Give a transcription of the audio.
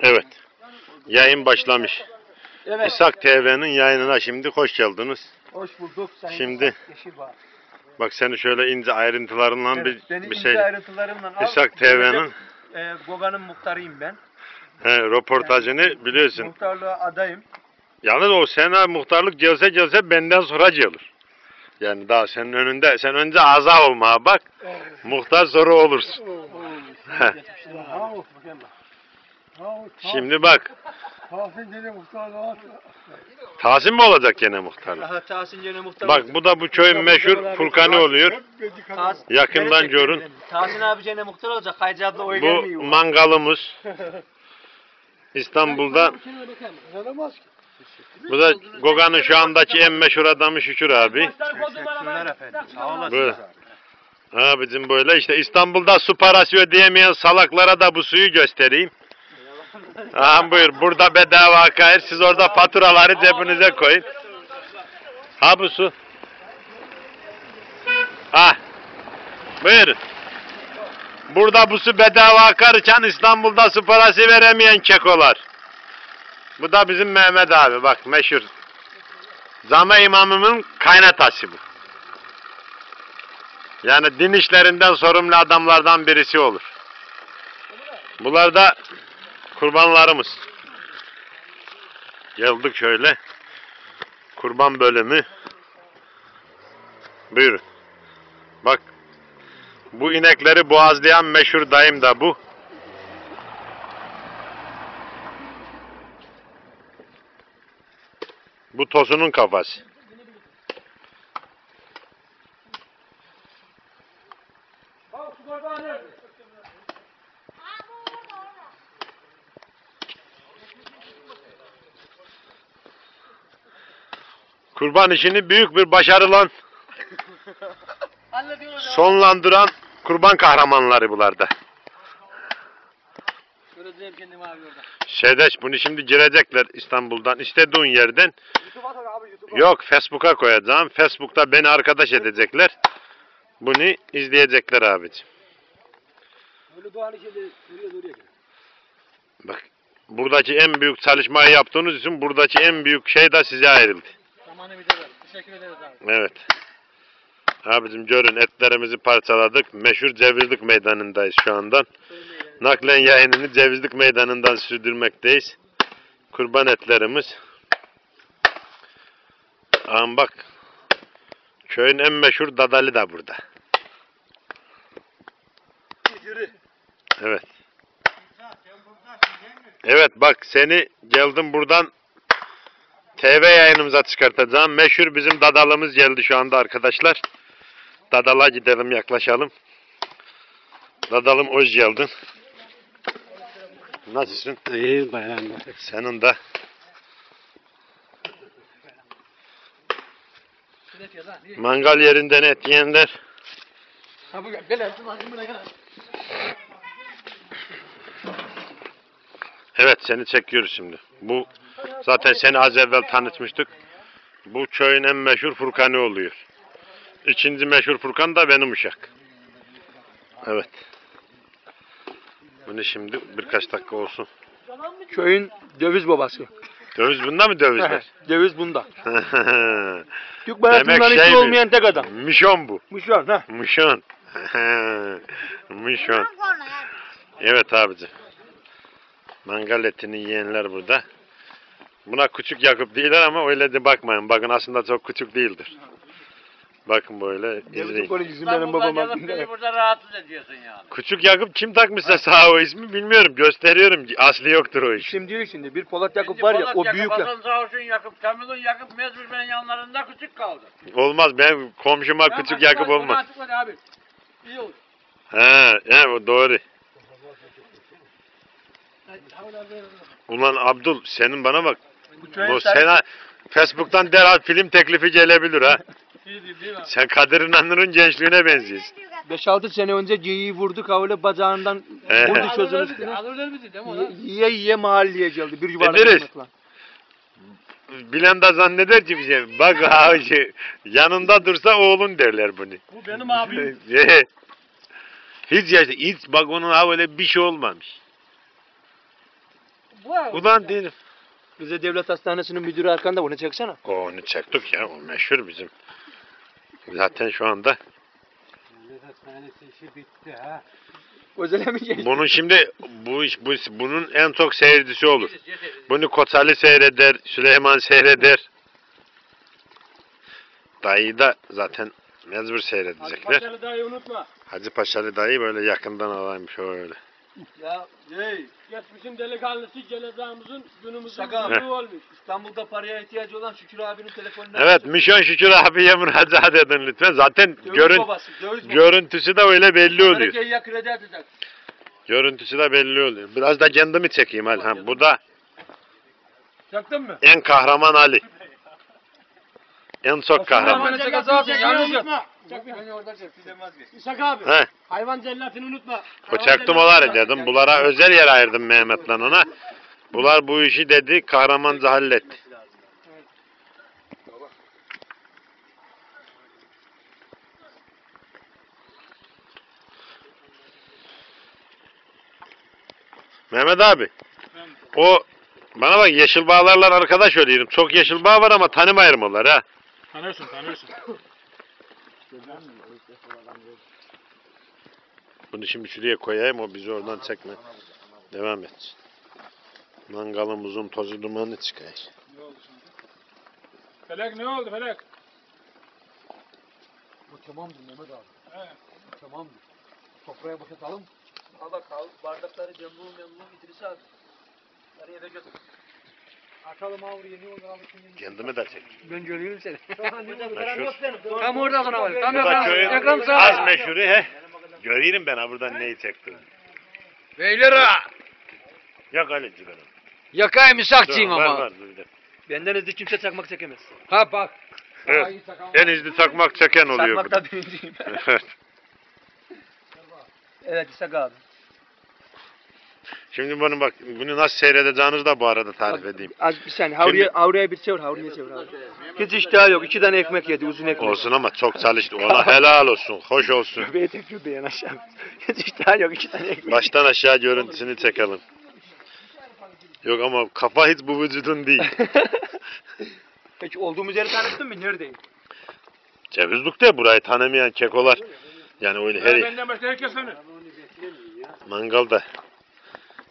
Evet. Yayın başlamış. Evet. İshak TV'nin yayınına şimdi hoş geldiniz. Hoş bulduk Sayın Şimdi- İshak Yeşilbağ. Bak seni şöyle ince ayrıntılarından Evet, bir, beni bir ince şey. al. İshak TV'nin E, Goga'nın muhtarıyım ben. he, röportajını biliyorsun. Muhtarlığa adayım. Yalnız o sene muhtarlık gelse gelse benden sonra gelir. Yani daha senin önünde, sen önce aza olmaya bak, muhtar sonra olursun. Şimdi bak, Tahsin mi olacak gene muhtarlık? Aha Tahsin gene muhtar. Bak bu da bu köyün meşhur Furkan'ı oluyor. Tahsin, Yakından görün. Tahsin abi gene muhtar olacak. Haycı abla oy Bu mangalımız. İstanbul'da bu da Goga'nın şu andaki en meşhur adamı Şükür abi. Teşekkürler efendim. Sağ olasın. Böyle. Abicim böyle işte İstanbul'da su parası ödeyemeyen salaklara da bu suyu göstereyim. Aha buyur burada bedava kayır siz orada faturaları cebinize koyun. Ha bu su. Ha. Buyur. Burada bu su bedava akarken İstanbul'da su parası veremeyen kekolar. Bu da bizim Mehmet abi bak meşhur. Zame imamımın kaynatası bu. Yani din işlerinden sorumlu adamlardan birisi olur. Bunlar da kurbanlarımız. Geldik şöyle. Kurban bölümü. Buyurun. Bak. Bu inekleri boğazlayan meşhur dayım da bu. Bu tosunun kafası. Kurban işini büyük bir başarılan sonlandıran kurban kahramanları bunlarda. Göreceğim. Sedeş bunu şimdi girecekler İstanbul'dan istediğin yerden. Yok Facebook'a koyacağım. Facebook'ta beni arkadaş edecekler. Bunu izleyecekler abicim. Bak buradaki en büyük çalışmayı yaptığınız için buradaki en büyük şey de size ayrıldı. Zamanı bir de ver. Teşekkür ederiz abi. Evet. Abicim görün etlerimizi parçaladık. Meşhur Cevizlik Meydanı'ndayız şu andan. Naklen yayınını Cevizlik Meydanı'ndan sürdürmekteyiz. Kurban etlerimiz. Ağam bak. Köyün en meşhur dadalı da burada. Yürü. Evet. Evet bak seni geldim buradan TV yayınımıza çıkartacağım. Meşhur bizim dadalımız geldi şu anda arkadaşlar. Dadala gidelim yaklaşalım. Dadalım hoş geldin. Nasılsın? İyi bayram. Senin de. Mangal yerinden et yiyenler. Evet seni çekiyoruz şimdi. Bu zaten seni az evvel tanıtmıştık. Bu köyün en meşhur Furkan'ı oluyor. İkinci meşhur Furkan da benim uşak. Evet. Bunu şimdi birkaç dakika olsun. Köyün döviz babası. Döviz bunda mı dövizler? döviz bunda. Türk bayatından şey hiç olmayan tek adam. Mişon bu. An ha. Mişon. Mişon. Evet abici. Mangal etini yiyenler burada. Buna küçük Yakup değiller ama öyle de bakmayın. Bakın aslında çok küçük değildir. Bakın böyle izleyin. policisi benim babam. beni burada rahatsız ediyorsun yani. Küçük Yakup kim takmışsa sağ o ismi bilmiyorum. Gösteriyorum. Aslı yoktur o iş. İsim değil şimdi. Bir Polat Yakup Şimdi var ya Polat o Yakup, büyükler. Hasan Sağolsun Yakup, Kamil'in Yakup, Mezmur benim yanlarında küçük kaldı. Olmaz. Ben komşuma Ben küçük Yakup onu olmaz. açıkladı abi. İyi olur. He, he o doğru. Ulan Abdul senin bana bak. Bu sana Facebook'tan derhal film teklifi gelebilir ha. İyi değil, değil mi? Sen Kadir İnanır'ın gençliğine benziyorsun. 5-6 sene önce geyiği vurdu kavle bacağından vurdu bizi, üstüne. alırlar bizi değil mi o Yiye-? Yiye mahalleye geldi. Bir yuvarlak Ederiz. Bilen de zanneder ki bize bak abi yanında dursa oğlun derler bunu. Bu benim abim. hiç yaşa, hiç bak onun ha öyle bir şey olmamış. Ulan değilim. Bize devlet hastanesinin müdürü arkanda bunu çeksene. O onu çektik ya. O meşhur bizim. Zaten şu anda Hastanesi işi bitti ha. Özele mi geçti? bunun şimdi bu iş bu bunun en çok seyircisi olur. Bunu Koçali seyreder, Süleyman seyreder. Dayı da zaten mecbur seyredecekler. Paşalı dayı unutma. Hacı Paşalı dayı böyle yakından alayım şöyle. Ya hey Geçmişin delikanlısı cenazamızın günümüzün Şaka. günü olmuş. İstanbul'da paraya ihtiyacı olan Şükür abinin telefonunu Evet, Mişon Şükür abiye müracaat edin lütfen. Zaten görün, babası, görüntüsü de öyle belli oluyor. Amerika'ya kredi atacak. Görüntüsü de belli oluyor. Biraz da kendimi çekeyim Elham. Bu da Çaktın mı? en kahraman Ali. En çok kahraman. Beni çek zaten yanlış yap. unutma. Çak Beni orada çek. Sizden vazgeç. İshak abi. He, Hayvan cellatını unutma. koçaktım olar dedim. Bulara özel yer ayırdım Mehmet'le ona. Bular bu işi dedi kahramanca halletti. Mehmet abi. O bana bak yeşil bağlarlar arkadaş ölüyorum. Çok yeşil bağ var ama tanımayırım onları ha. Tanıyorsun tanıyorsun. Bunu şimdi şuraya koyayım o bizi oradan çekme. Devam et. Mangalımızın tozu dumanı çıkıyor. Felek ne oldu Felek? Bu tamamdır Mehmet abi. Bu tamamdır. Toprağa boşaltalım. Al bak al bardakları cembul memnun getirisi al. Nereye de götür. Açalım avruyu ne olur alıp Kendimi de çek. Ben görüyorum seni. Meşhur. Tam orada sonra var. Tam Bu da yakın. köyün Yakın az sağ. meşhuru he. Göreyim ben ha buradan neyi çektim. Beyler ha. Yok Ali ciberim. Yakayım misakçıyım ama. Benden hızlı kimse çakmak çekemez. Ha bak. Evet. En hızlı takmak çeken oluyor. Çakmakta birinciyim. Evet. evet İshak abi. Şimdi bunu bak bunu nasıl seyredeceğinizi da bu arada tarif edeyim. Az bir saniye. Havruya, havruya bir çevir. Havruya çevir abi. Hiç iştah yok. İki tane ekmek yedi. Uzun ekmek. Olsun ama çok çalıştı. Ona helal olsun. Hoş olsun. Göbeğe tepiyor beyan aşağı. Hiç iştah yok. İki tane ekmek. Baştan aşağı görüntüsünü çekelim. Yok ama kafa hiç bu vücudun değil. Peki olduğumuz yeri tanıttın mı? Neredeyim? Cevizlik'te burayı tanımayan kekolar. Yani öyle her Benden başka herkes tanır. mangalda